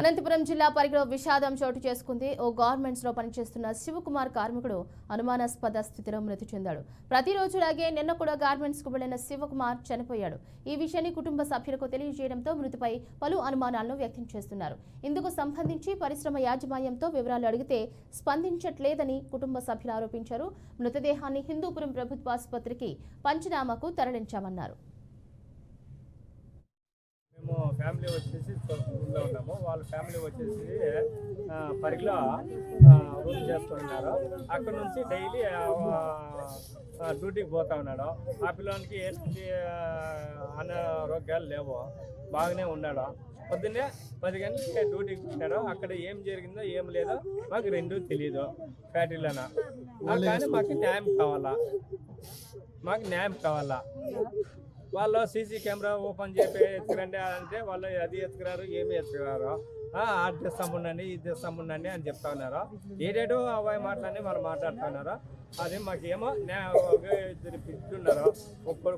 అనంతపురం జిల్లా పరిగిలో విషాదం చోటు చేసుకుంది. ఓ గార్మెంట్స్లో పనిచేస్తున్న శివకుమార్ కార్మికుడు అనుమానాస్పద స్థితిలో మృతి చెందాడు. ప్రతిరోజులాగే నిన్న కూడా గార్మెంట్స్కు వెళ్ళిన శివకుమార్ చనిపోయాడు. ఈ విషయాన్ని కుటుంబ సభ్యులకు తెలియజేయడంతో మృతిపై పలు అనుమానాలను వ్యక్తం చేస్తున్నారు. ఇందుకు సంబంధించి పరిశ్రమ యాజమాన్యంతో వివరాలు అడిగితే స్పందించట్లేదని కుటుంబ సభ్యులు ఆరోపించారు. మృతదేహాన్ని హిందూపురం ప్రభుత్వ ఆసుపత్రికి పంచనామాకు తరలించామన్నారు. ఫ్యామిలీ వచ్చేసి ఊళ్ళో ఉన్నాము. వాళ్ళ ఫ్యామిలీ వచ్చేసి పరిగిలో రూమ్ చేసుకుంటున్నారు అక్కడ నుంచి డైలీ డ్యూటీకి పోతా ఉన్నాడు. ఆ పిల్లలకి ఎటువంటి అనారోగ్యాలు లేవు. బాగానే ఉన్నాడు. పొద్దున్నే పది గంటలకి డ్యూటీకి పెట్టాడు అక్కడ ఏం జరిగిందో ఏం లేదో మాకు రెండూ తెలియదు ఫ్యాక్టరీలోన. కానీ మాకు న్యాయం కావాలా. మాకు న్యాయం కావాలా. వాళ్ళు సీసీ కెమెరా ఓపెన్ చేపి ఎత్తుకురండి అంటే వాళ్ళు అది ఎత్తుకురారు ఏమి ఎత్తుకురారు. ఆ, అది తెస్తాముండండి ఇది తెస్తాముండండి అని చెప్తా ఉన్నారు. ఏడేటో అవ్వాయి మాటలన్నీ వాళ్ళు మాట్లాడుతున్నారు అది మాకేమో ఒక ఇద్దరు పిచ్చున్నారు ఒక్కరు